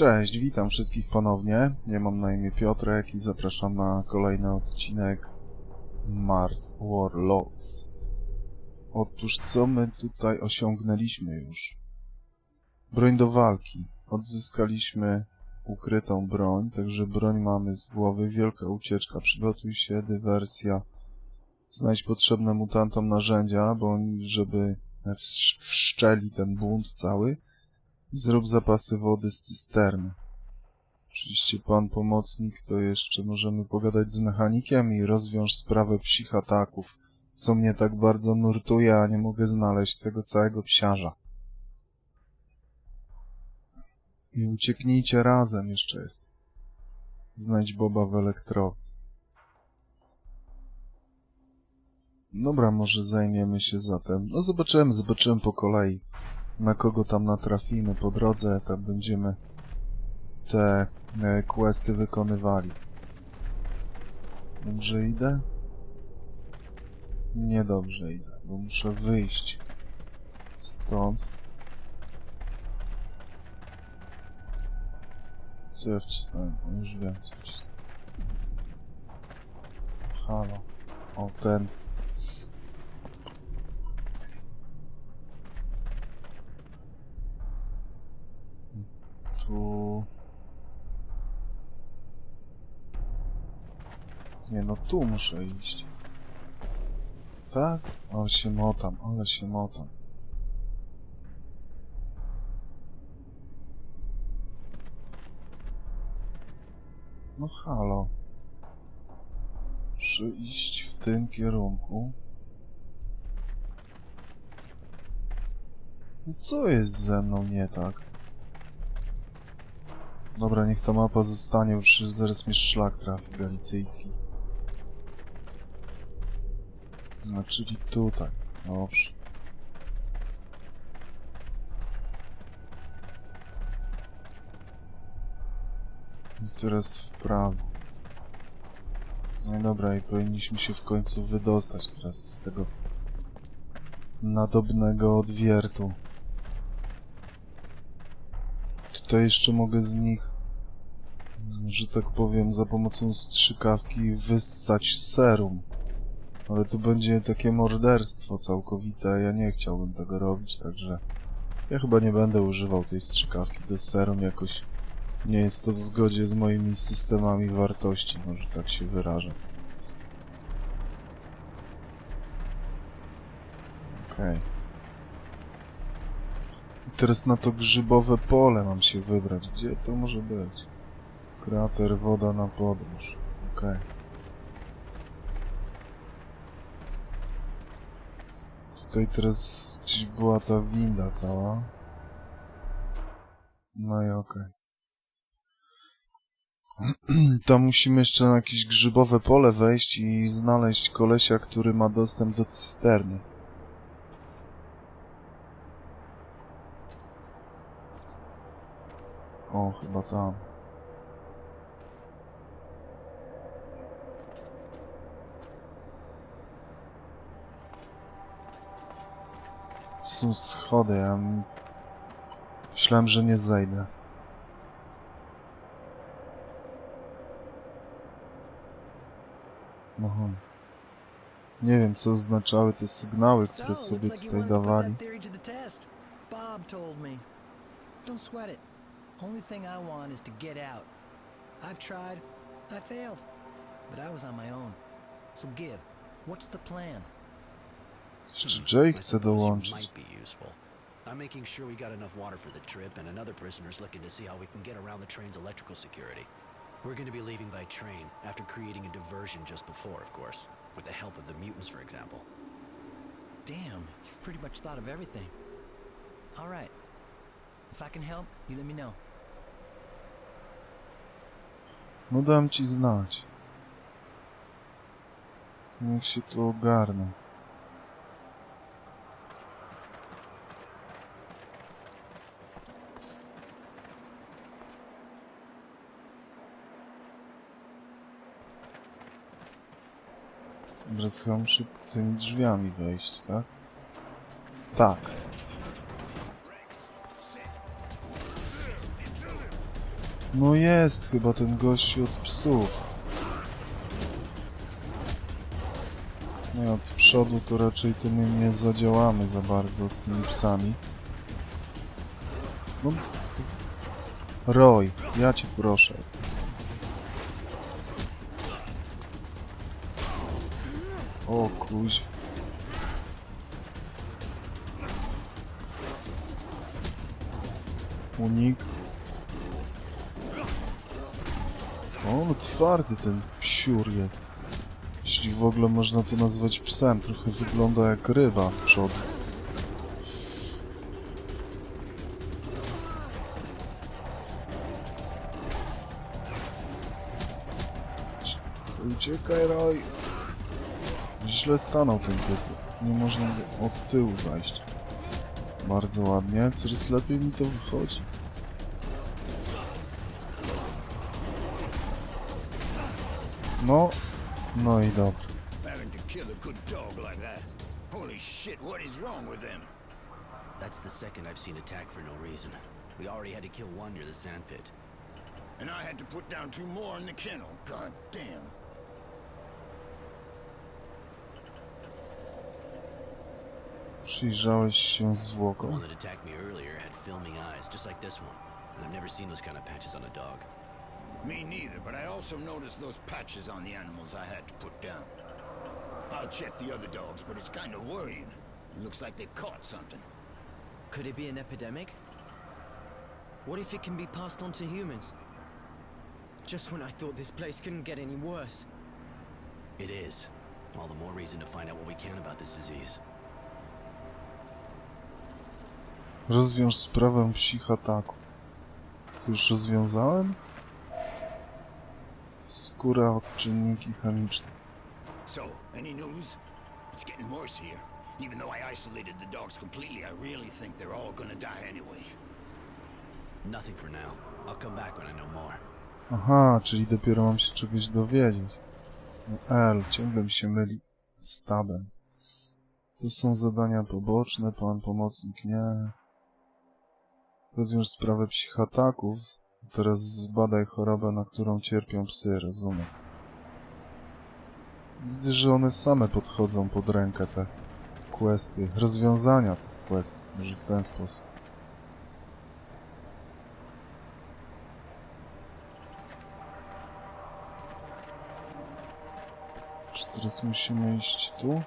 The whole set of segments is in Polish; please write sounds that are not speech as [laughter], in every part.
Cześć, witam wszystkich ponownie. Ja mam na imię Piotrek i zapraszam na kolejny odcinek Mars Warlords. Otóż co my tutaj osiągnęliśmy już? Broń do walki. Odzyskaliśmy ukrytą broń, także broń mamy z głowy. Wielka ucieczka. Przygotuj się, dywersja. Znajdź potrzebne mutantom narzędzia, bo żeby wszczeli ten bunt cały. Zrób zapasy wody z cysterny. Oczywiście pan pomocnik, to jeszcze możemy pogadać z mechanikiem i rozwiąż sprawę psich ataków, co mnie tak bardzo nurtuje, a nie mogę znaleźć tego całego psiarza. I ucieknijcie razem jeszcze jest. Znajdź Boba w elektrowni. Dobra, może zajmiemy się zatem. No zobaczymy, zobaczymy po kolei na kogo tam natrafimy po drodze, tam będziemy te e, questy wykonywali. Dobrze idę? Niedobrze idę, bo muszę wyjść stąd. Co ja wcisnąłem? Już wiem, co wcisnąłem. Halo. O, ten. Nie no, tu muszę iść. Tak? Ale się motam, ale się motam. No halo. Iść w tym kierunku. No co jest ze mną nie tak? Dobra, niech ta mapa zostanie, przecież zaraz mnie szlak trafi galicyjski. No, czyli tutaj. Dobrze. I teraz w prawo. No dobra, i powinniśmy się w końcu wydostać teraz z tego nadobnego odwiertu. Tutaj jeszcze mogę z nich, że tak powiem, za pomocą strzykawki wyssać serum. Ale to będzie takie morderstwo całkowite, ja nie chciałbym tego robić, także ja chyba nie będę używał tej strzykawki do serum, jakoś nie jest to w zgodzie z moimi systemami wartości, może tak się wyrażę. Okej. I Teraz na to grzybowe pole mam się wybrać. Gdzie to może być? Krater, woda na podróż. Okej. Tutaj teraz gdzieś była ta winda cała. No i okej. [clears throat] Tam musimy jeszcze na jakieś grzybowe pole wejść i znaleźć kolesia, który ma dostęp do cysterny. O, chyba tam. Są schody, ja myślałem, że nie zejdę. Aha. Nie wiem, co oznaczały te sygnały, które sobie tutaj dawali. Bob told me. Don't sweat it. Only thing I want is to get out. I've tried. I failed. But I was on my own. So give. What's the plan? Jeszcze Jay I chce suppose you dołączyć. might be useful. I'm making sure we got enough water for the trip, and another prisoner's looking to see how we can get around the train's electrical security. We're going to be leaving by train, after creating a diversion just before, of course. With the help of the mutants, for example. Damn, you've pretty much thought of everything. All right. If I can help, you let me know. No dam ci znać. Niech się tu ogarnę. Teraz chyba muszę tymi drzwiami wejść, tak? Tak. No jest chyba ten gościu od psów. No i od przodu to raczej to my nie zadziałamy za bardzo z tymi psami. No... Roy, ja cię proszę. O kuź. Unik. O, no twardy ten psiur jest. Jeśli w ogóle można to nazwać psem, trochę wygląda jak ryba z przodu. Uciekaj, Roy! Źle stanął ten pies. Nie można od tyłu zajść. Bardzo ładnie. Coraz lepiej mi to wychodzi. No, no i dobra. Having to kill a good dog like that. Holy shit, what is wrong with them? That's the second I've seen attack for no reason. We already had to kill one near the sand pit. And I had to put down two more in the kennel. God damn. Przyjrzałeś się The zwłokom. one that attacked me earlier had filming eyes, just like this one. And I've never seen those kind of patches on a dog. Me neither, but I also noticed those patches on the animals I had to put down. I'll check the other dogs, but it's kind of worrying. It looks like they've caught something. Could it be an epidemic? What if it can be passed on to humans? Just when I thought this place couldn't get any worse. It is. All the more reason to find out what we can about this disease. Rozwiąż sprawę psich ataku. Już rozwiązałem? Skóra, odczynniki chemiczne. So, any news? It's getting worse here. Even though I isolated the dogs completely, I really think they're all gonna die anyway. Nothing for now. I'll come back when I know more. Aha, czyli dopiero mam się czegoś dowiedzieć. No L, ciągle mi się myli z tabem. To są zadania poboczne, pan pomocnik nie. Rozwiąż sprawę psich ataków. Teraz zbadaj chorobę, na którą cierpią psy, rozumiem. Widzę, że one same podchodzą pod rękę te questy, rozwiązania tych questów, może w ten sposób. Czy teraz musimy iść tu?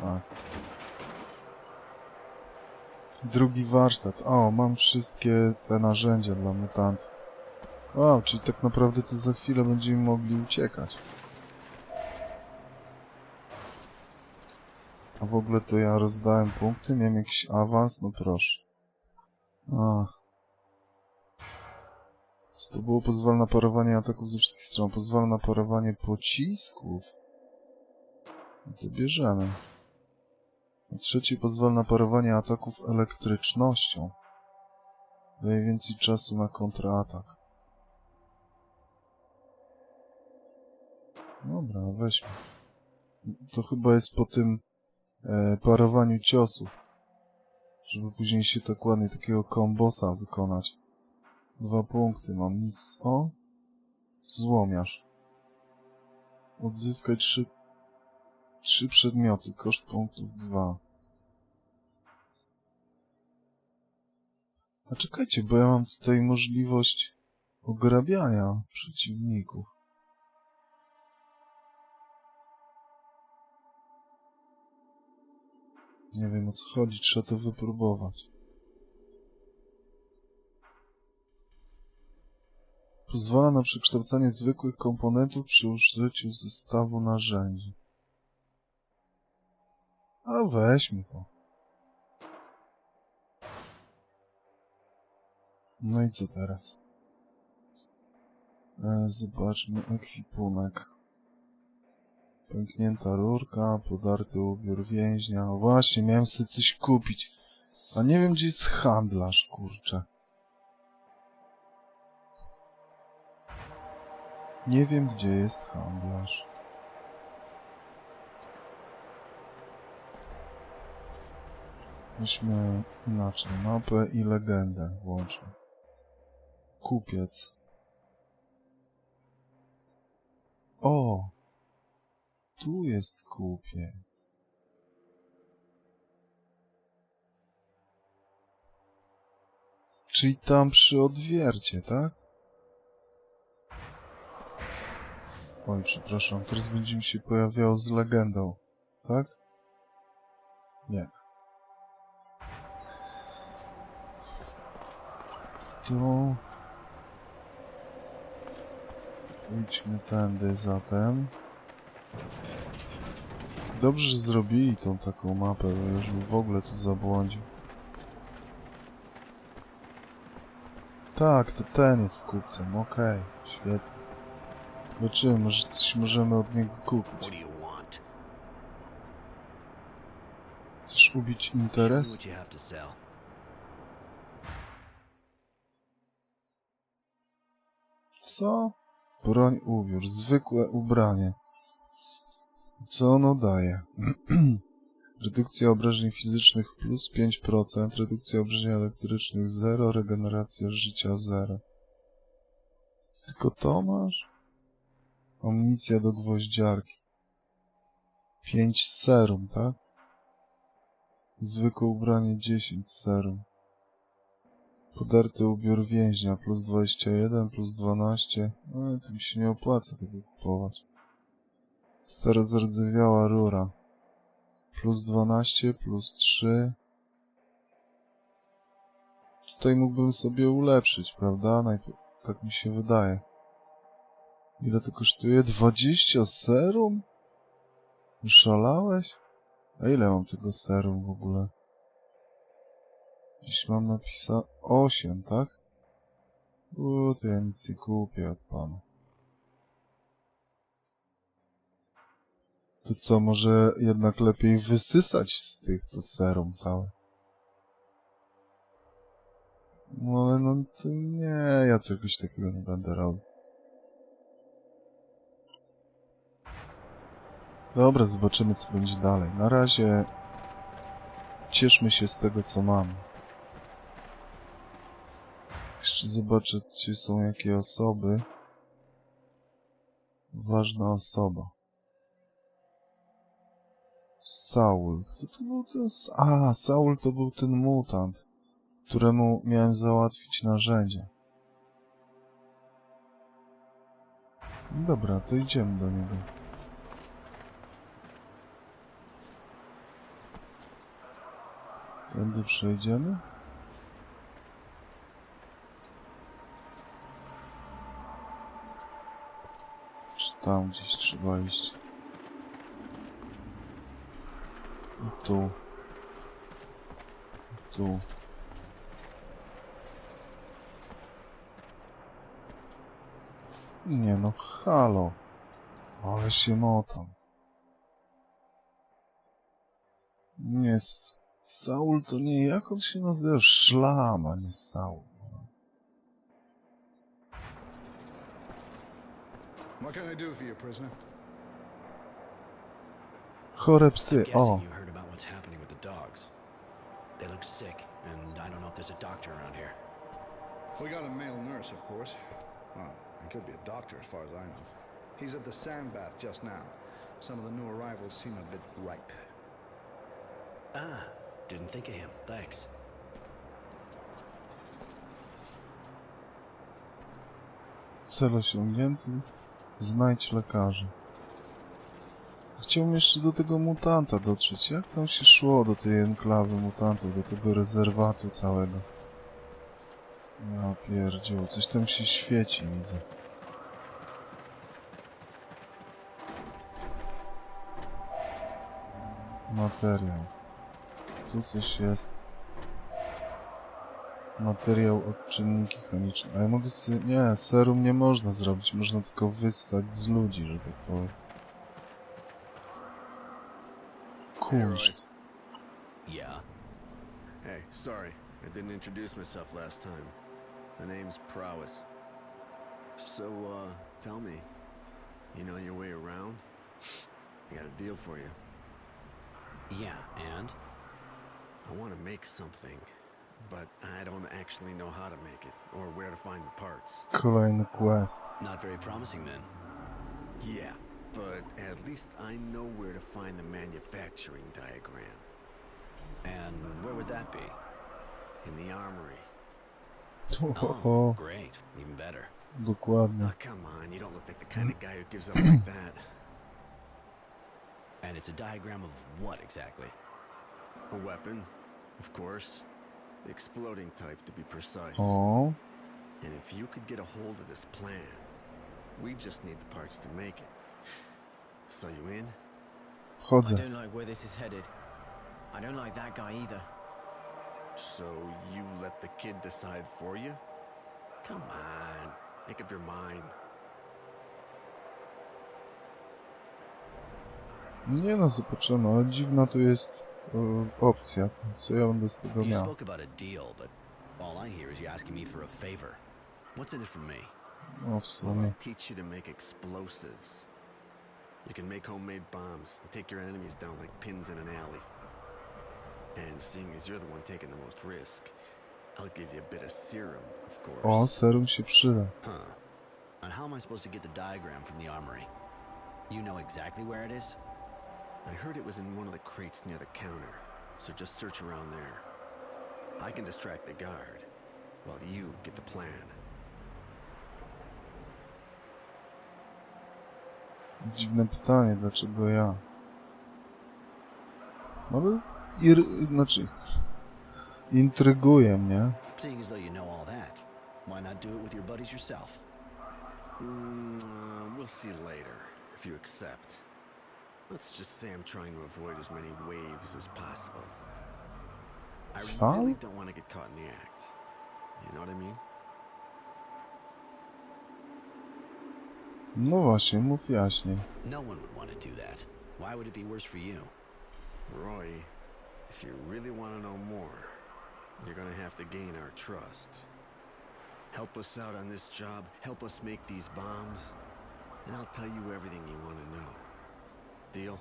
Tak. Drugi warsztat. O, mam wszystkie te narzędzia dla mutantów. Wow, czyli tak naprawdę to za chwilę będziemy mogli uciekać. A w ogóle to ja rozdałem punkty, miałem jakiś awans, no proszę. Co to było? Pozwala na parowanie ataków ze wszystkich stron. Pozwala na parowanie pocisków. No to bierzemy. Trzeci pozwala na parowanie ataków elektrycznością. Daje więcej czasu na kontratak. Dobra, weźmy. To chyba jest po tym e, parowaniu ciosów. Żeby później się tak ładnie takiego kombosa wykonać. Dwa punkty, mam nic. O! Złomiarz. Odzyskać trzy... Trzy przedmioty, koszt punktów dwa. A czekajcie, bo ja mam tutaj możliwość ograbiania przeciwników. Nie wiem o co chodzi, trzeba to wypróbować. Pozwala na przekształcanie zwykłych komponentów przy użyciu zestawu narzędzi. A weźmy to. No i co teraz? E, zobaczmy ekwipunek. Pęknięta rurka, podarty ubiór więźnia. O właśnie, miałem sobie coś kupić. A nie wiem, gdzie jest handlarz, kurczę. Nie wiem, gdzie jest handlarz. Weźmy inaczej, mapę i legendę włączmy. Kupiec. O! Tu jest kupiec. Czyli tam przy odwiercie, tak? Oj, przepraszam, teraz będzie mi się pojawiało z legendą, tak? Nie. To... Pójdźmy tędy zatem. Dobrze, że zrobili tą taką mapę, bo już bym w ogóle tu zabłądził. Tak, to ten jest kupcem, okej, świetnie. Zobaczymy, może coś możemy od niego kupić. Chcesz ubić interes? Co? Broń ubiór, zwykłe ubranie. Co ono daje? [clears throat] Redukcja obrażeń fizycznych plus 5%, redukcja obrażeń elektrycznych 0, regeneracja życia 0. Tylko to masz? Amunicja do gwoździarki. 5 serum, tak? Zwykłe ubranie 10 serum. Podarty ubiór więźnia plus 21, plus 12. No to mi się nie opłaca tego kupować. Stara zardzewiała rura. Plus 12, plus 3. Tutaj mógłbym sobie ulepszyć, prawda? Tak mi się wydaje. Ile to kosztuje? 20 serum? Szalałeś? A ile mam tego serum w ogóle? Dziś mam napisa 8, tak? Uuu, to ja nic nie kupię od pana. To co, może jednak lepiej wysysać z tych to serum całe? No ale no to nie, ja czegoś takiego nie będę robił. Dobra, zobaczymy co będzie dalej. Na razie cieszmy się z tego co mamy. Jeszcze zobaczę, czy są jakie osoby. Ważna osoba. Saul. Kto to był ten... A, Saul to był ten mutant, któremu miałem załatwić narzędzie. Dobra, to idziemy do niego. Tędy przejdziemy? Czy tam gdzieś trzeba iść? I tu. I tu. Nie no, halo. Ale się motam. Nie, Saul to nie, jak on się nazywa? Szlam, a nie Saul. What can I do for you, prisoner? Chore I'm psy, guessing o. you heard about what's happening with the dogs. They look sick, and I don't know if there's a doctor around here. We got a male nurse, of course. Well, he could be a doctor as far as I know. He's at the sandbath just now. Some of the new arrivals seem a bit ripe. Ah, didn't think of him. Thanks. Cel osiągnięty. Znajdź lekarzy. Chciałbym jeszcze do tego mutanta dotrzeć. Jak tam się szło do tej enklawy mutantów, do tego rezerwatu całego? Ja pierdziu, coś tam się świeci, widzę. Materiał. Tu coś jest. Materiał odczynniki chemiczne. A ja mogę sobie... Nie, serum nie można zrobić. Można tylko wystać z ludzi, że powiem. Kunszt. Yeah. Hey, sorry, I didn't introduce myself last time. My name's Prowess. So, uh, tell me, you know your way around? I got a deal for you. Yeah, and? I want to make something but I don't actually know how to make it or where to find the parts. Kolejny quest. Not very promising then. Yeah, but at least I know where to find the manufacturing diagram. And where would that be? In the armory. Oh, great. Even better. Dokładnie. Oh, ah, come on, you don't look like the kind of guy who gives up like that. [clears throat] And it's a diagram of what exactly? A weapon, of course. The exploding type, to be precise. Oh. And if you could get a hold of this plan, we just need the parts to make it. So you in? I don't like where this is headed. I don't like that guy either. So you let the kid decide for you? Come on, make up your mind. Nie no, zobaczymy, ale dziwna tu jest Uh, opcja. Co ja będę z tego You miał? spoke about a deal, but all I hear is you asking me for a favor. What's in it for me? No w Well, sumie. I'll teach you to make explosives. You can make homemade bombs and take your enemies down like pins in an alley. And seeing as you're the one taking the most risk, I'll give you a bit of serum, of course. O, serum się przyda. Huh. And how am I supposed to get the diagram from the armory? You know exactly where it is? I heard it was in one of the crates near the counter, so just search around there. I can distract the guard, while you get the plan. Dziwne pytanie, dlaczego ja? No ale... Ir... Znaczy... Intryguje mnie. Seeing as though you know all that, why not do it with your buddies yourself? Mm, uh, we'll see later, if you accept. Let's just say I'm trying to avoid as many waves as possible. I Huh? really don't want to get caught in the act. You know what I mean? No właśnie, mów jaśniej. No one would want to do that. Why would it be worse for you? Roy, if you really want to know more, you're gonna have to gain our trust. Help us out on this job, help us make these bombs, and I'll tell you everything you want to know. Deal?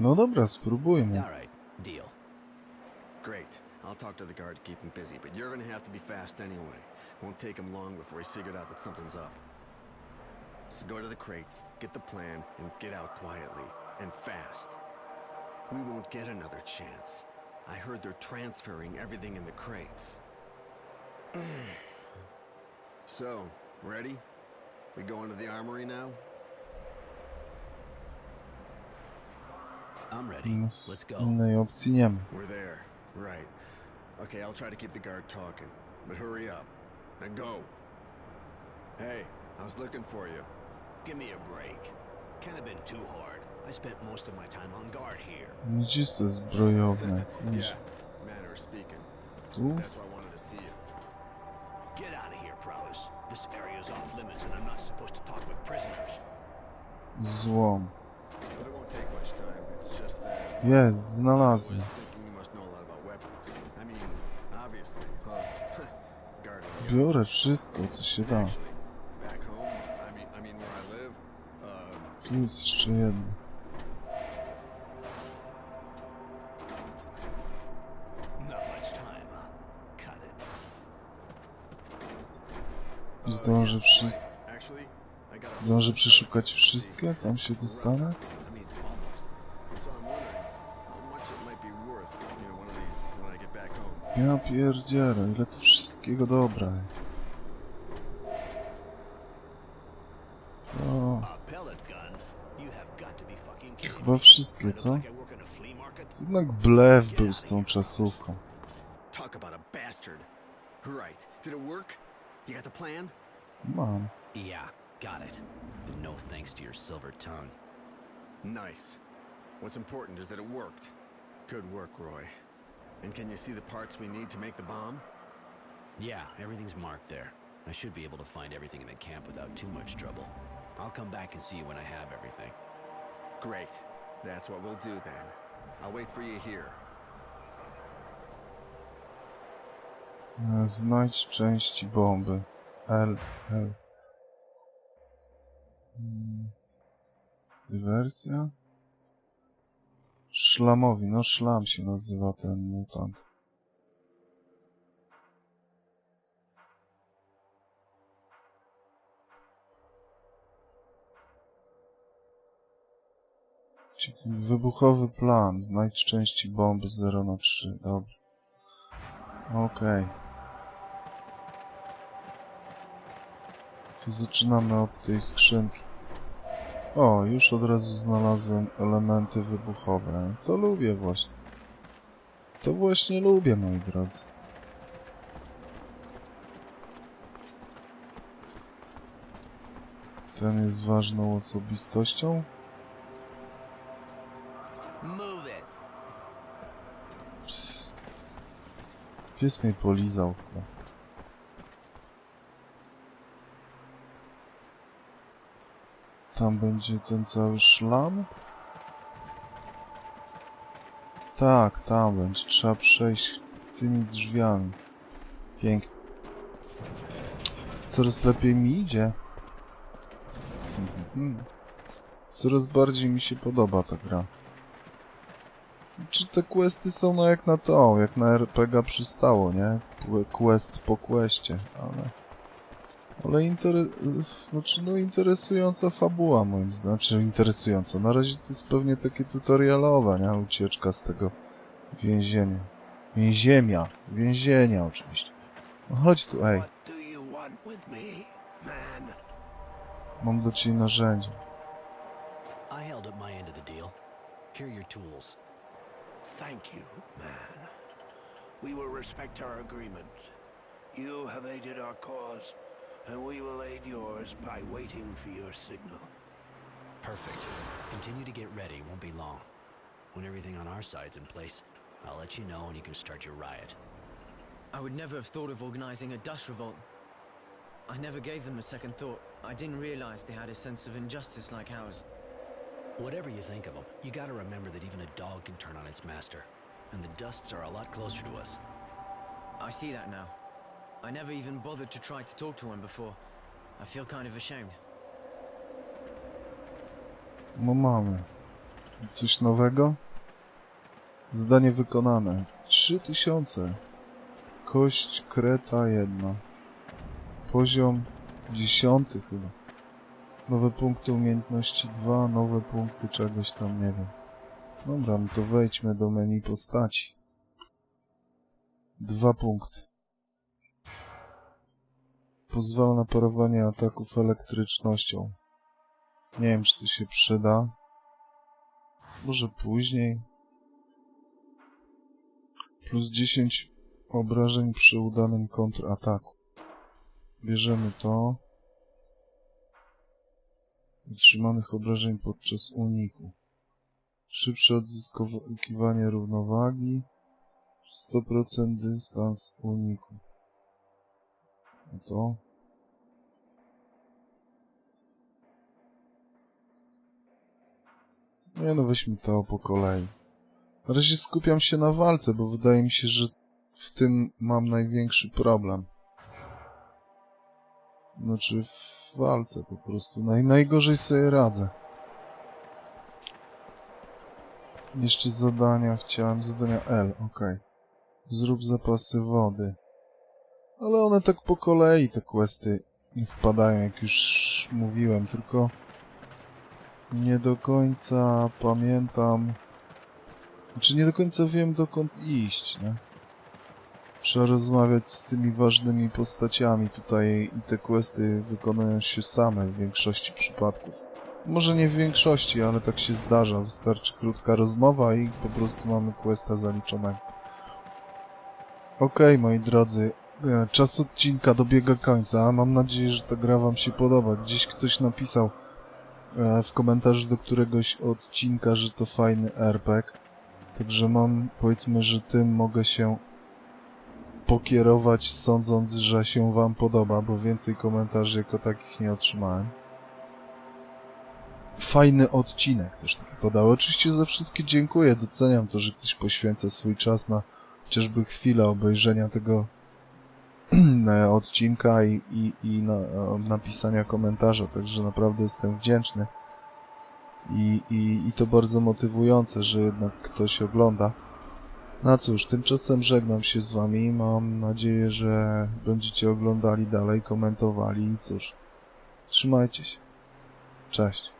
No dobra, spróbujmy. All right, deal. Great. I'll talk to the guard to keep him busy, but you're gonna have to be fast anyway. Won't take him long before he's figured out that something's up. So go to the crates, get the plan, and get out quietly. And fast. We won't get another chance. I heard they're transferring everything in the crates. [sighs] so, ready? We go into the armory now? I'm ready. Let's go. Innej opcji nie ma. We're there. Right. Okay, I'll try to keep the guard talking. But hurry up. Now go. Hey, I was looking for you. Give me a break. Can't have been too hard. I spent most of my time on guard here. Widzisz, zbrojowne. [laughs] Yeah, manner of speaking. tu? That's why I wanted to see you. Get out of here, Prowess. This off limits and I'm not supposed to talk with prisoners. Złom. But it won't take much time. It's just that Jest, I was znalazłem. thinking you must know a lot about weapons. I mean, obviously, huh? [laughs] Guarding you. Biorę wszystko, co się da. Actually, back home, I mean, I mean where I live, um, Tu jest jeszcze jedno. Zdążę, a Zdążę przeszukać wszystkie? Tam się dostanę? Ja pierdzielę, ile tu wszystkiego dobra. O, fucking kidding chyba wszystkie, co? Jednak blef był z tą czasówką. Talk about a bastard. Right. Did it work? You got the plan? Mam. Yeah, got it. But no thanks to your silver tongue. Nice. What's important is that it worked. Good work, Roy. And can you see the parts we need to make the bomb? Yeah, everything's marked there. I should be able to find everything in the camp without too much trouble. I'll come back and see you when I have everything. Great. That's what we'll do then. I'll wait for you here. Znajdź części bomby. L, L. Hmm. Dywersja? Szlamowi, no szlam się nazywa ten mutant. Wybuchowy plan. Znajdź części bomby 0 na 3. Dobrze. Okej. To Zaczynamy od tej skrzynki. O, już od razu znalazłem elementy wybuchowe. To lubię właśnie. To właśnie lubię, moi drodzy. Ten jest ważną osobistością. Pies mnie polizał chyba. Tam będzie ten cały szlam? Tak, tam będzie. Trzeba przejść tymi drzwiami. Pięknie. Coraz lepiej mi idzie. Mhm. Coraz bardziej mi się podoba ta gra. Czy te questy są no jak na to, jak na RPG przystało, nie? Qu- Quest po questie, ale... Ale interes... Znaczy, no interesująca fabuła moim zdaniem. Znaczy interesująca. Na razie to jest pewnie takie tutorialowe, nie? Ucieczka z tego więzienia. Więziemia. Więzienia oczywiście. No chodź tu, ej. Mam do ciebie narzędzie. I held up my end of the deal. Here are your tools. Thank you, man. We will respect our agreement. You have aided our cause, and we will aid yours by waiting for your signal. Perfect. Continue to get ready, won't be long. When everything on our side's in place, I'll let you know and you can start your riot. I would never have thought of organizing a dust revolt. I never gave them a second thought. I didn't realize they had a sense of injustice like ours. Whatever you think of them, you gotta remember that even a dog can turn on its master. And the Dusts are a lot closer to us. I see that now. I never even bothered to try to talk to one before. I feel kind of ashamed. No mamy. Coś nowego? Zadanie wykonane. 3000. Kość kreta jedna. Poziom 10 chyba. Nowe punkty umiejętności 2, nowe punkty czegoś tam, nie wiem. Dobra, no to wejdźmy do menu postaci. Dwa punkty. Pozwala na parowanie ataków elektrycznością. Nie wiem, czy to się przyda. Może później. Plus 10 obrażeń przy udanym kontrataku. Bierzemy to. Utrzymanych obrażeń podczas uniku. Szybsze odzyskiwanie równowagi. 100% dystans uniku. No to. Nie no, weźmy to po kolei. Na razie skupiam się na walce, bo wydaje mi się, że w tym mam największy problem. Znaczy w walce po prostu. Naj, najgorzej sobie radzę. Jeszcze zadania chciałem. Zadania L, okej. Zrób zapasy wody. Ale one tak po kolei, te questy, wpadają, jak już mówiłem, tylko... Nie do końca pamiętam... Znaczy nie do końca wiem dokąd iść, nie? Trzeba rozmawiać z tymi ważnymi postaciami tutaj i te questy wykonują się same w większości przypadków. Może nie w większości, ale tak się zdarza. Wystarczy krótka rozmowa i po prostu mamy questa zaliczonego. Okej, moi drodzy, czas odcinka dobiega końca. Mam nadzieję, że ta gra wam się podoba. Gdzieś ktoś napisał e, w komentarzu do któregoś odcinka, że to fajny RPG. Także mam, powiedzmy, że tym mogę się pokierować, sądząc, że się wam podoba, bo więcej komentarzy jako takich nie otrzymałem. Fajny odcinek też taki podał. Oczywiście za wszystkie dziękuję, doceniam to, że ktoś poświęca swój czas na chociażby chwilę obejrzenia tego e, [clears throat] odcinka i, i, i na, e, napisania komentarza, także naprawdę jestem wdzięczny. I, i, I to bardzo motywujące, że jednak ktoś ogląda. No cóż, tymczasem żegnam się z wami. Mam nadzieję, że będziecie oglądali dalej, komentowali i cóż. Trzymajcie się. Cześć.